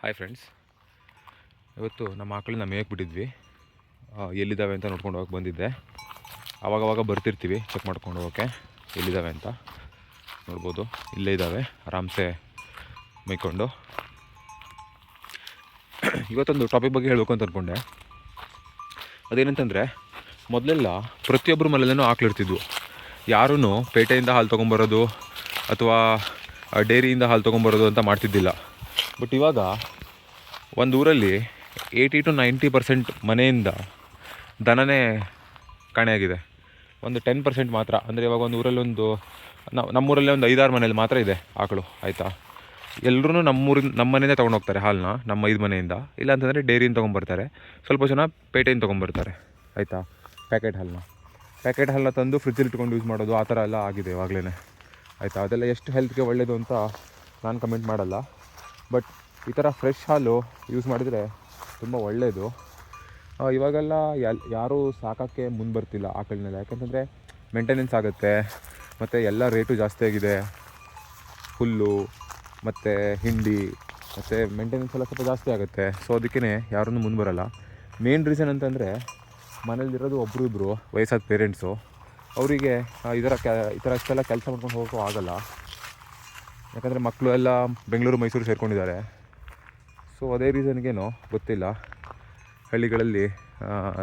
Hi friends ಇವತ್ತು ನಮ್ಮ ಆಕಳನ್ನ ಮೇಯಕ್ಕೆ ಬಿಟ್ಟಿದ್ವಿ. ಎಲ್ಲಿದ್ದಾವೆ ಅಂತ ನೋಡ್ಕೊಂಡು ಹೋಗಕ್ಕೆ ಬಂದಿದ್ದೆ. ಆವಾಗವಾಗ ಬರ್ತಿರ್ತೀವಿ ಚೆಕ್ ಮಾಡ್ಕೊಂಡು ಹೋಗೋಕ್ಕೆ. ಎಲ್ಲಿದ್ದಾವೆ ಅಂತ ನೋಡ್ಬೋದು. ಇಲ್ಲೇ ಇದ್ದಾವೆ, ಆರಾಮ್ಸೆ ಮೇಯ್ಕೊಂಡು. ಇವತ್ತೊಂದು ಟಾಪಿಕ್ ಬಗ್ಗೆ ಹೇಳಬೇಕು ಅಂತ ಅಂದ್ಕೊಂಡೆ ಅದೇನಂತಂದರೆ, ಮೊದಲೆಲ್ಲ ಪ್ರತಿಯೊಬ್ಬರ ಮನೇಲೂ ಆಕಳಿರ್ತಿದ್ವು ಯಾರೂ ಪೇಟೆಯಿಂದ ಹಾಲು ತೊಗೊಂಬರೋದು ಅಥವಾ ಡೈರಿಯಿಂದ ಹಾಲು ತೊಗೊಂಬರೋದು ಅಂತ ಮಾಡ್ತಿದ್ದಿಲ್ಲ. ಬಟ್ ಇವಾಗ ಒಂದು ಊರಲ್ಲಿ ಏಯ್ಟಿ ಟು ನೈಂಟಿ ಪರ್ಸೆಂಟ್ ಮನೆಯಿಂದ ದನನೇ ಕಾಣೆಯಾಗಿದೆ. ಒಂದು ಟೆನ್ ಪರ್ಸೆಂಟ್ ಮಾತ್ರ. ಅಂದರೆ ಇವಾಗ ಒಂದು ಊರಲ್ಲಿ ಒಂದು ನಮ್ಮೂರಲ್ಲೇ ಒಂದು ಐದಾರು ಮನೇಲಿ ಮಾತ್ರ ಇದೆ ಆಕಳು, ಆಯಿತಾ? ಎಲ್ಲರೂ ನಮ್ಮೂರಿನ ನಮ್ಮ ಮನೆಯಿಂದ ತೊಗೊಂಡು ಹೋಗ್ತಾರೆ ಹಾಲನ್ನ ನಮ್ಮ ಐದು ಮನೆಯಿಂದ. ಇಲ್ಲ ಅಂತಂದರೆ ಡೈರಿಯಿಂದ ತೊಗೊಂಬರ್ತಾರೆ ಸ್ವಲ್ಪ ಜನ ಪೇಟೆಯಿಂದ ತೊಗೊಂಬರ್ತಾರೆ ಆಯಿತಾ? ಪ್ಯಾಕೆಟ್ ಹಾಲನ್ನ ಪ್ಯಾಕೆಟ್ ಹಾಲನ್ನ ತಂದು ಫ್ರಿಜ್ಜಲ್ಲಿ ಇಟ್ಕೊಂಡು ಯೂಸ್ ಮಾಡೋದು ಆ ಥರ ಎಲ್ಲ ಆಗಿದೆ ಇವಾಗಲೇ ಆಯಿತಾ? ಅದೆಲ್ಲ ಎಷ್ಟು ಹೆಲ್ತ್ಗೆ ಒಳ್ಳೆಯದು ಅಂತ ನಾನು ಕಮೆಂಟ್ ಮಾಡಲ್ಲ. ಬಟ್ ಈ ಥರ ಫ್ರೆಶ್ ಹಾಲು ಯೂಸ್ ಮಾಡಿದರೆ ತುಂಬ ಒಳ್ಳೆಯದು ಇವಾಗೆಲ್ಲ ಎಲ್, ಯಾರೂ ಸಾಕೋಕ್ಕೆ ಮುಂದೆ ಬರ್ತಿಲ್ಲ ಆಕಳನ್ನೆಲ್ಲ ಯಾಕಂತಂದರೆ ಮೇಂಟೆನೆನ್ಸ್ ಆಗುತ್ತೆ, ಮತ್ತು ಎಲ್ಲ ರೇಟು ಜಾಸ್ತಿ ಆಗಿದೆ. ಹುಲ್ಲು, ಮತ್ತು ಹಿಂಡಿ, ಮತ್ತು ಮೇಂಟೆನೆನ್ಸ್ ಎಲ್ಲ ಸ್ವಲ್ಪ ಜಾಸ್ತಿ ಆಗುತ್ತೆ. ಸೊ ಅದಕ್ಕೇ ಯಾರನ್ನೂ ಮುಂದೆ ಬರೋಲ್ಲ. ಮೇನ್ ರೀಸನ್ ಅಂತಂದರೆ ಮನೇಲಿರೋದು ಒಬ್ಬರು ಇಬ್ಬರು ವಯಸ್ಸಾದ ಪೇರೆಂಟ್ಸು ಅವರಿಗೆ ಈ ಥರ ಈ ಥರ ಅಷ್ಟೆಲ್ಲ ಕೆಲಸ ಮಾಡ್ಕೊಂಡು ಹೋಗೋಕ್ಕೂ ಆಗಲ್ಲ. ಯಾಕಂದರೆ ಮಕ್ಕಳು ಎಲ್ಲ ಬೆಂಗಳೂರು, ಮೈಸೂರು ಸೇರ್ಕೊಂಡಿದ್ದಾರೆ. ಸೊ ಅದೇ ರೀಸನ್ಗೇನೋ ಗೊತ್ತಿಲ್ಲ. ಹಳ್ಳಿಗಳಲ್ಲಿ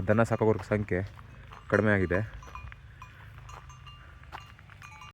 ದನ ಸಾಕೋರ ಸಂಖ್ಯೆ ಕಡಿಮೆ ಆಗಿದೆ.